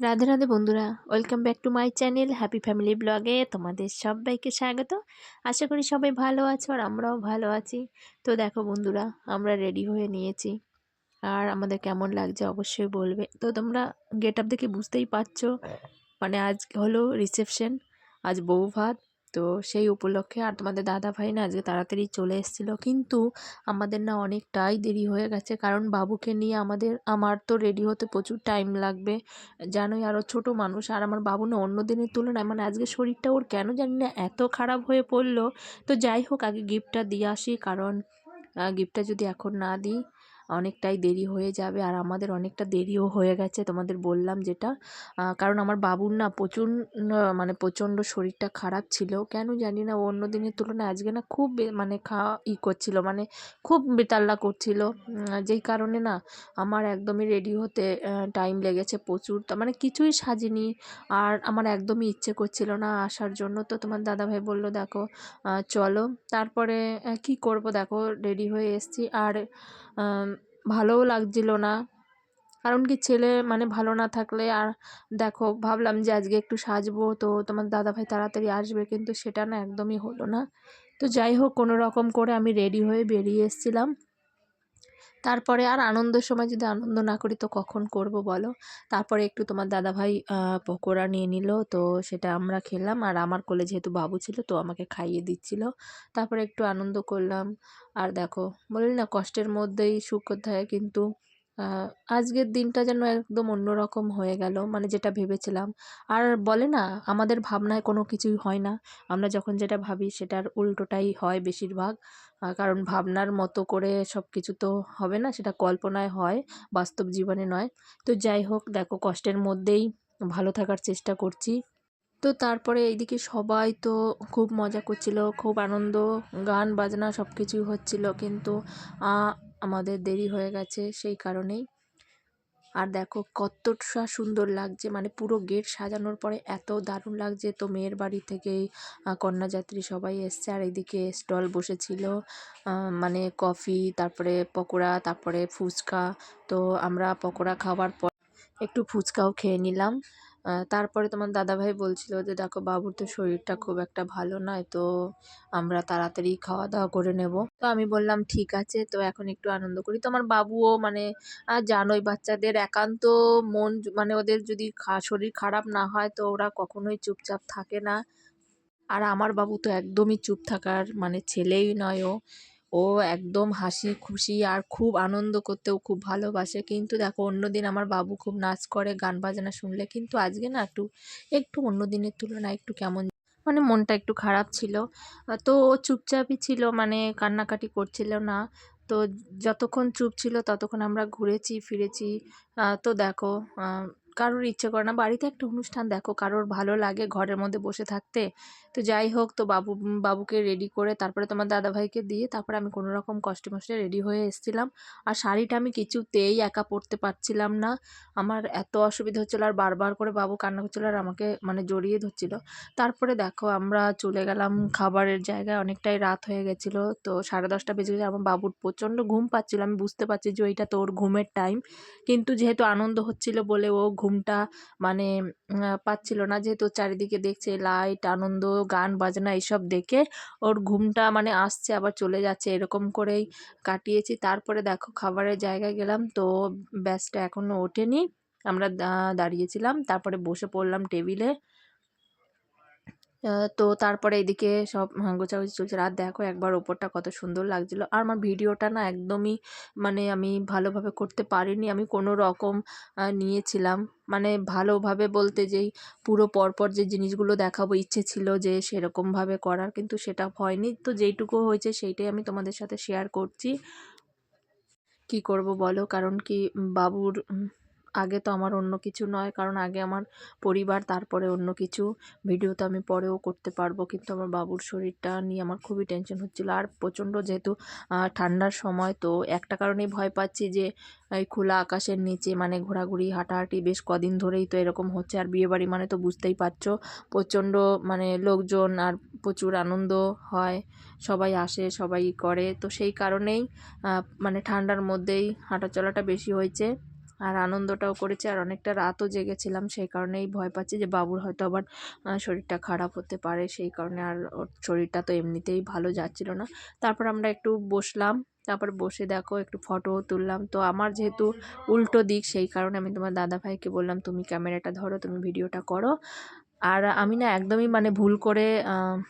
রাধে রাধে বন্ধুরা welcome back to my channel happy family ব্লগে তোমাদের সবাইকে স্বাগত। আশা করি সবাই ভালো আছো আর আমরাও ভালো আছি। তো দেখো বন্ধুরা, আমরা রেডি হয়ে নিয়েছি। আর আমাদের কেমন লাগছে অবশ্যই বলবে। তো তোমরা গেট আপ দেখে বুঝতেই পারছ মানে আজ হলো রিসেপশন আজ বউ ভাত তো সেই উপলক্ষে আর তোমাদের দাদা ভাই না আজকে তাড়াতাড়ি চলে এসেছিল, কিন্তু আমাদের না অনেকটাই দেরি হয়ে গেছে। কারণ বাবুকে নিয়ে আমাদের, আমার তো রেডি হতে প্রচুর টাইম লাগবে। জানোই আরও ছোট মানুষ, আর আমার বাবু না অন্য দিনের তুলনায় মানে আজকে শরীরটা ওর কেন জানি না এত খারাপ হয়ে পড়ল। তো যাই হোক, আগে গিফটটা দিয়ে আসি, কারণ গিফটটা যদি এখন না দিই অনেকটাই দেরি হয়ে যাবে আর আমাদের অনেকটা দেরিও হয়ে গেছে তোমাদের বললাম যেটা। কারণ আমার বাবুর না প্রচুর মানে প্রচণ্ড শরীরটা খারাপ ছিল। কেন জানি না অন্য দিনের তুলনায় আজকে না খুব মানে খাওয়া ই করছিল মানে খুব বেতাল্লা করছিল। যেই কারণে না আমার একদমই রেডি হতে টাইম লেগেছে প্রচুর। মানে কিছুই সাজিনি আর আমার একদমই ইচ্ছে করছিল না আসার জন্য। তো তোমার দাদাভাই বলল, দেখো চলো। তারপরে কি করব? দেখো রেডি হয়ে এসছি। আর ভালোও লাগছিল না। কারণ কি ছেলে মানে ভালো না থাকলে আর দেখো, ভাবলাম যে আজকে একটু সাজবো, তো তোমার দাদাভাই তাড়াতাড়ি আসবে, কিন্তু সেটা না একদমই হলো না। তো যাই হোক, কোনো রকম করে আমি রেডি হয়ে বেরিয়ে এসেছিলাম। তারপরে আর আনন্দের সময় যদি আনন্দ না করি তো কখন করব বলো? তারপরে একটু তোমার দাদাভাই পকোড়া নিয়ে নিল। তো সেটা আমরা খেলাম। আর আমার কোলে যেহেতু বাবু ছিল তো আমাকে খাইয়ে দিচ্ছিল। তারপরে একটু আনন্দ করলাম। আর দেখো, বলি না কষ্টের মধ্যেই সুখ কোথায় কিন্তু আজকের দিনটা যেন একদম অন্যরকম হয়ে গেল মানে যেটা ভেবেছিলাম। আর বলে না, আমাদের ভাবনায় কোনো কিছুই হয় না। আমরা যখন যেটা ভাবি, সেটার উল্টোটাই হয় বেশিরভাগ। কারণ ভাবনার মতো করে সব কিছু তো হবে না, সেটা কল্পনায় হয়, বাস্তব জীবনে নয়। তো যাই হোক, দেখো, কষ্টের মধ্যেই ভালো থাকার চেষ্টা করছি। তো তারপরে এইদিকে সবাই তো খুব মজা করছিল, খুব আনন্দ, গান, বাজনা সব কিছুই হচ্ছিল। কিন্তু আমাদের দেরি হয়ে গেছে সেই কারণেই। আর দেখো কতটা সুন্দর লাগছে মানে পুরো গেট সাজানোর পরে এত দারুণ লাগছে। তো মেয়ের বাড়ি থেকেই কন্যাযাত্রী সবাই এসছে। আর এদিকে স্টল বসেছিল মানে কফি, তারপরে পকোড়া, তারপরে ফুচকা। তো আমরা পকোড়া খাওয়ার পর একটু ফুচকাও খেয়ে নিলাম। তারপরে তোমার দাদাভাই বলছিল যে, দেখো, বাবুর তো শরীরটা খুব একটা ভালো নয়, তো আমরা তাড়াতাড়ি খাওয়া দাওয়া করে নেব। তো আমি বললাম, ঠিক আছে। তো এখন একটু আনন্দ করি। তো আমার বাবুও মানে জানোই, বাচ্চাদের একান্ত মন মানে ওদের যদি শরীর খারাপ না হয়, তো ওরা কখনোই চুপচাপ থাকে না। আর আমার বাবু তো একদমই চুপ থাকার মানে ছেলেই নয় ও। ও একদম হাসি খুশি আর খুব আনন্দ করতেও খুব ভালোবাসে। কিন্তু দেখো অন্য দিন আমার বাবু খুব নাচ করে, গান বাজনা শুনলে কিন্তু আজকে না একটু একটু অন্য দিনের তুলনায় একটু কেমন মানে মনটা একটু খারাপ ছিল। তো ও চুপচাপই ছিল মানে কান্নাকাটি করছিল না। তো যতক্ষণ চুপ ছিল ততক্ষণ আমরা ঘুরেছি, ফিরেছি। তো দেখো কারোর ইচ্ছে করে না। বাড়িতে একটা অনুষ্ঠান দেখো, কারোর ভালো লাগে ঘরের মধ্যে বসে থাকতে। তো যাই হোক, তো বাবু, বাবুকে রেডি করে তারপরে তোমার দাদাভাইকে দিয়ে তারপরে আমি কোনো রকম কষ্টে মষ্টে রেডি হয়ে এসেছিলাম। আর শাড়িটা আমি কিছুতেই একা পরতে পারছিলাম না। আমার এত অসুবিধা হচ্ছিল আর বারবার করে বাবু কান্না করছিল আর আমাকে মানে জড়িয়ে ধরছিল। তারপরে দেখো আমরা চলে গেলাম খাবারের জায়গায়, অনেকটাই রাত হয়ে গেছিল। তো সাড়ে দশটা বেজে গেছে, আমার বাবুর প্রচণ্ড ঘুম পাচ্ছিলো। আমি বুঝতে পারছি যে ওইটা তো ওর ঘুমের টাইম কিন্তু যেহেতু আনন্দ হচ্ছিল বলে ও ঘুমটা মানে পাচ্ছিল না। যেহেতু চারিদিকে দেখছে লাইট আনন্দ গান, বাজনা এইসব দেখে ওর ঘুমটা মানে আসছে, আবার চলে যাচ্ছে, এরকম করেই কাটিয়েছি। তারপরে দেখো খাবারের জায়গায় গেলাম, তো ব্যাসটা এখনও ওঠেনি। আমরা দাঁড়িয়েছিলাম, তারপরে বসে পড়লাম টেবিলে। তো তারপরে এদিকে সব গোছাগুছি চলছে। রাত দেখো একবার ওপরটা কত সুন্দর লাগছিল। আর আমার ভিডিওটা না একদমই মানে আমি ভালোভাবে করতে পারিনি। আমি কোনো রকম নিয়েছিলাম। মানে ভালোভাবে বলতে যেই পুরো পরপর যে জিনিসগুলো দেখাবো, ইচ্ছে ছিল যে সেরকমভাবে করার, কিন্তু সেটা হয়নি। তো যেইটুকু হয়েছে সেইটাই আমি তোমাদের সাথে শেয়ার করছি। কি করব বলো? কারণ কি বাবুর আগে তো আমার অন্য কিছু নয়। কারণ আগে আমার পরিবার, তারপরে অন্য কিছু ভিডিও তো আমি পরেও করতে পারব। কিন্তু আমার বাবুর শরীরটা নিয়ে আমার খুবই টেনশন হচ্ছিল। আর প্রচণ্ড যেহেতু ঠান্ডার সময়, তো একটা কারণেই ভয় পাচ্ছি যে, এই খোলা আকাশের নিচে মানে ঘোরাঘুরি, হাঁটাহাঁটি বেশ কদিন ধরেই তো এরকম হচ্ছে। আর বিয়েবাড়ি মানে তো বুঝতেই পারছ, প্রচণ্ড মানে লোকজন আর প্রচুর আনন্দ হয়। সবাই আসে, সবাই করে। তো সেই কারণেই মানে ঠান্ডার মধ্যেই হাঁটা চলাটা বেশি হয়েছে। আর আনন্দটাও করেছি। আর অনেকটা রাতও জেগেছিলাম, সেই কারণেই ভয় পাচ্ছি যে বাবুর হয়তো আবার শরীরটা খারাপ হতে পারে, সেই কারণে আর ওর শরীরটা তো এমনিতেই ভালো যাচ্ছিল না। তারপর আমরা একটু বসলাম, তারপর বসে দেখো একটু ফটো তুললাম। তো আমার যেহেতু উল্টো দিক, সেই কারণে আমি তোমার দাদা ভাইকে বললাম, তুমি ক্যামেরাটা ধরো, তুমি ভিডিওটা করো। আর আমি না একদমই মানে ভুল করে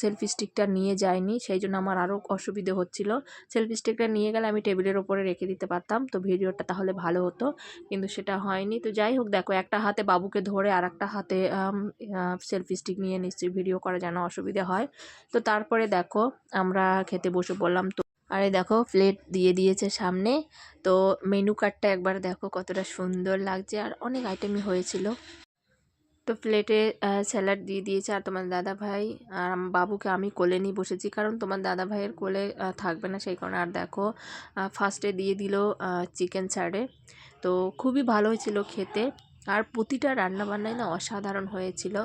সেলফি স্টিকটা নিয়ে যাইনি সেই জন্য আমার আরও অসুবিধে হচ্ছিল। সেলফি স্টিকটা নিয়ে গেলে আমি টেবিলের ওপরে রেখে দিতে পারতাম, তো ভিডিওটা তাহলে ভালো হতো, কিন্তু সেটা হয়নি। তো যাই হোক, দেখো, একটা হাতে বাবুকে ধরে আর একটা হাতে সেলফি স্টিক নিয়ে নিশ্চয়ই ভিডিও করা যেন অসুবিধা হয়। তো তারপরে দেখো, আমরা খেতে বসে পড়লাম তো। আরে দেখো প্লেট দিয়ে দিয়েছে সামনে, তো মেনু কার্ডটা একবার দেখো কতটা সুন্দর লাগছে, আর অনেক আইটেমই হয়েছিল। তো প্লেটে স্যালাড দিয়ে দিয়েছে আর তোমার দাদা ভাই আর বাবুকে আমি কোলে নিয়ে বসেছি, কারণ তোমার দাদা ভাইয়ের কোলে থাকবে না সেই কারণে। আর দেখো ফার্স্টে দিয়ে দিল চিকেন স্যারে তো খুবই ভালো হয়েছিল খেতে। আর প্রতিটা রান্নাবান্নাই না অসাধারণ হয়েছিল।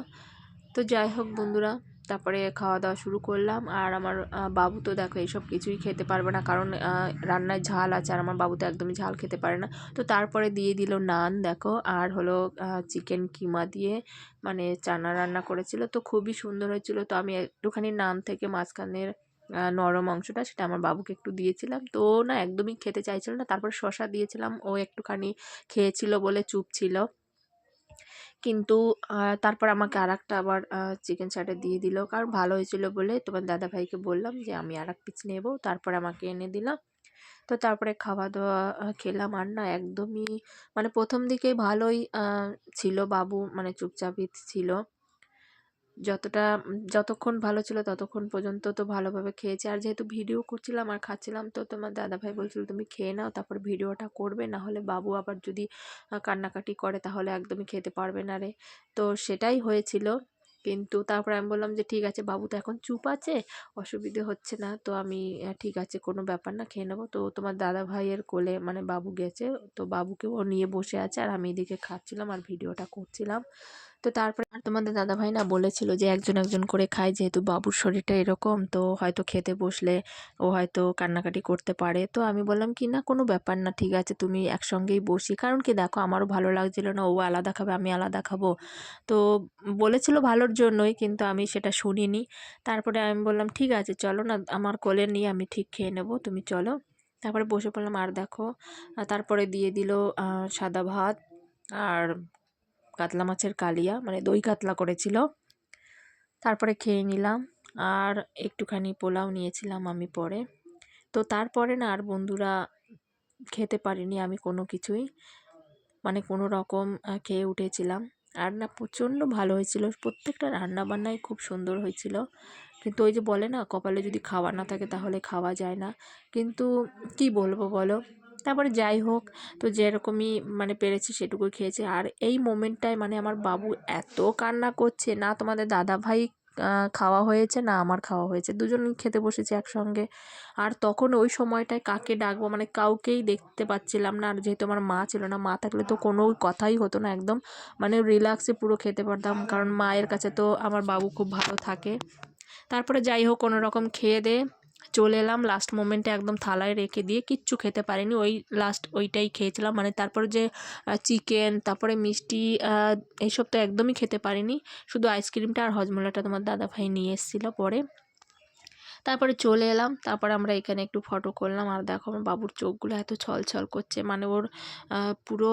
তো যাই হোক বন্ধুরা তারপরে খাওয়া দাওয়া শুরু করলাম। আর আমার বাবু তো দেখো এইসব কিছুই খেতে পারবে না। কারণ রান্নায় ঝাল আছে আর আমার বাবু তো একদমই ঝাল খেতে পারে না। তো তারপরে দিয়ে দিল নান, দেখো। আর হলো চিকেন কিমা দিয়ে মানে চানা রান্না করেছিল। তো খুবই সুন্দর হয়েছিল। তো আমি একটুখানি নান থেকে মাঝখানের নরম অংশটা সেটা আমার বাবুকে একটু দিয়েছিলাম। তো না একদমই খেতে চাইছিল না। তারপর শশা দিয়েছিলাম। ও একটুখানি খেয়েছিল বলে চুপ ছিল। কিন্তু তারপর আমাকে আর একটা আবার চিকেন চাটে দিয়ে দিল। কারণ ভালো হয়েছিল বলে তোমার দাদা ভাইকে বললাম যে, আমি আর এক পিস নেব। তারপর আমাকে এনে দিলাম তো তারপরে খাওয়া দাওয়া খেলাম। আর না, একদমই মানে প্রথম দিকে ভালোই ছিল। বাবু মানে চুপচাপই ছিল। যতটা যতক্ষণ ভালো ছিল ততক্ষণ পর্যন্ত তো ভালোভাবে খেয়েছে। আর যেহেতু ভিডিও করছিলাম আর খাচ্ছিলাম, তো তোমার দাদাভাই বলছিল, তুমি খেয়ে নাও, তারপর ভিডিওটা করবে। না হলে বাবু আবার যদি কান্নাকাটি করে, তাহলে একদমই খেতে পারবে না রে। তো সেটাই হয়েছিল। কিন্তু তারপর আমি বললাম যে, ঠিক আছে, বাবু তো এখন চুপ আছে, অসুবিধে হচ্ছে না। তো আমি ঠিক আছে, কোনো ব্যাপার না, খেয়ে নেব। তো তোমার দাদা ভাইয়ের কোলে মানে বাবু গেছে, তো বাবুকে ও নিয়ে বসে আছে। আর আমি এদিকে খাচ্ছিলাম আর ভিডিওটা করছিলাম। তো তারপরে আর তোমাদের দাদাভাই না বলেছিল যে একজন একজন করে খায়, যেহেতু বাবুর শরীরটা এরকম, তো হয়তো খেতে বসলে ও হয়তো কান্নাকাটি করতে পারে। তো আমি বললাম, কি না, কোনো ব্যাপার না, ঠিক আছে, তুমি একসঙ্গেই বসি। কারণ কি, দেখো, আমারও ভালো লাগছিল না, ও আলাদা খাবে, আমি আলাদা খাব। তো বলেছিল ভালোর জন্যই, কিন্তু আমি সেটা শুনিনি। তারপরে আমি বললাম, ঠিক আছে, চলো না, আমার কোলে নিয়ে আমি ঠিক খেয়ে নেব, তুমি চলো। তারপরে বসে পড়লাম, আর দেখো তারপরে দিয়ে দিল সাদা ভাত, আর কাতলা মাছের কালিয়া মানে দই কাতলা করেছিল। তারপরে খেয়ে নিলাম। আর একটুখানি পোলাও নিয়েছিলাম আমি পরে। তো তারপরে না আর বন্ধুরা খেতে পারিনি আমি কোনো কিছুই। মানে কোনো রকম খেয়ে উঠেছিলাম। আর না প্রচণ্ড ভালো হয়েছিল। প্রত্যেকটা রান্না বান্নাই খুব সুন্দর হয়েছিল। কিন্তু ওই যে বলে না, কপালে যদি খাওয়া না থাকে তাহলে খাওয়া যায় না। কিন্তু কি বলব বলো? তারপরে যাই হোক, তো যেরকমই মানে পেরেছি সেটুকুই খেয়েছি। আর এই মোমেন্টটায় মানে আমার বাবু এত কান্না করছে, না তোমাদের দাদা ভাই খাওয়া হয়েছে, না আমার খাওয়া হয়েছে। দুজনেই খেতে বসেছি একসঙ্গে। আর তখন ওই সময়টায় কাকে ডাকবো? মানে কাউকেই দেখতে পাচ্ছিলাম না। আর যেহেতু আমার মা ছিল না, মা থাকলে তো কোনো কথাই হতো না একদম। মানে রিল্যাক্সে পুরো খেতে পারতাম। কারণ মায়ের কাছে তো আমার বাবু খুব ভালো থাকে। তারপরে যাই হোক, কোনো রকম খেয়ে দিয়ে চলে এলাম লাস্ট মোমেন্টে একদম থালায় রেখে দিয়ে কিচ্ছু খেতে পারিনি। ওই লাস্ট ওইটাই খেয়েছিলাম। মানে তারপরে যে চিকেন তারপরে মিষ্টি এইসব তো একদমই খেতে পারিনি। শুধু আইসক্রিমটা আর হজমোলাটা তোমার দাদাভাই নিয়ে এসেছিল পরে। তারপরে চলে এলাম। তারপরে আমরা এখানে একটু ফটো করলাম। আর দেখো আমার বাবুর চোখগুলো এত ছলছল করছে। মানে ওর পুরো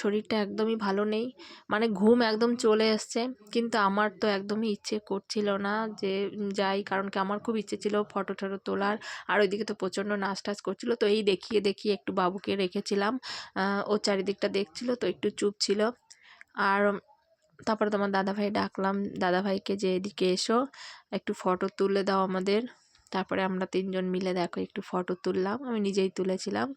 শরীরটা একদমই ভালো নেই। মানে ঘুম একদম চলে এসছে। কিন্তু আমার তো একদমই ইচ্ছে করছিল না যে যাই। কারণ কি আমার খুব ইচ্ছে ছিল ফটো টটো তোলার। আর ওইদিকে তো প্রচণ্ড নাচ টাচ করছিল। তো এই দেখিয়ে দেখিয়ে একটু বাবুকে রেখেছিলাম। ও চারিদিকটা দেখছিল, তো একটু চুপ ছিল। আর তারপরে তোমার দাদাভাই ডাকলাম। দাদাভাইকে যে এদিকে এসো, একটু ফটো তুলে দাও আমাদের। তারপরে আমরা তিনজন মিলে দেখো একটু ফটো তুললাম, আমি নিজেই তুলেছিলাম।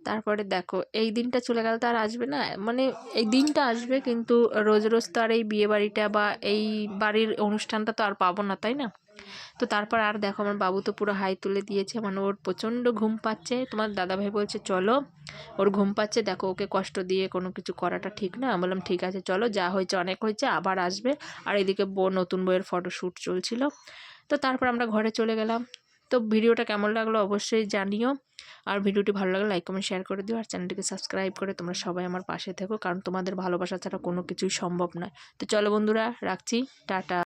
তারপরে দেখো, এই দিনটা চলে গেলে তো আর আসবে না? মানে এই দিনটা আসবে কিন্তু রোজ রোজ তো আর এই বিয়ে বাড়িটা বা এই বাড়ির অনুষ্ঠানটা তো আর পাবো না, তাই না? তো তারপর আর দেখো, আমার বাবু তো পুরো হাই তুলে দিয়েছে মানে ওর প্রচণ্ড ঘুম পাচ্ছে। তোমার দাদাভাই বলছে, চলো। ওর ঘুম পাচ্ছে, দেখো ওকে কষ্ট দিয়ে কোনো কিছু করাটা ঠিক না। আমি বললাম, ঠিক আছে, চলো, যা হয়েছে, অনেক হয়েছে, আবার আসবে। আর এদিকে বউ নতুন বইয়ের ফটোশ্যুট চলছিল। তো তারপর আমরা ঘরে চলে গেলাম। তো ভিডিওটা কেমন লাগল অবশ্যই জানিও। আর ভিডিওটি ভালো লাগলে লাইক কমেন্ট শেয়ার করে দিও। আর চ্যানেলটিকে সাবস্ক্রাইব করে তোমরা সবাই আমার পাশে থেকো। কারণ তোমাদের ভালোবাসা ছাড়া কোনো কিছুই সম্ভব নয়। তো চলো বন্ধুরা, রাখছি। টাটা।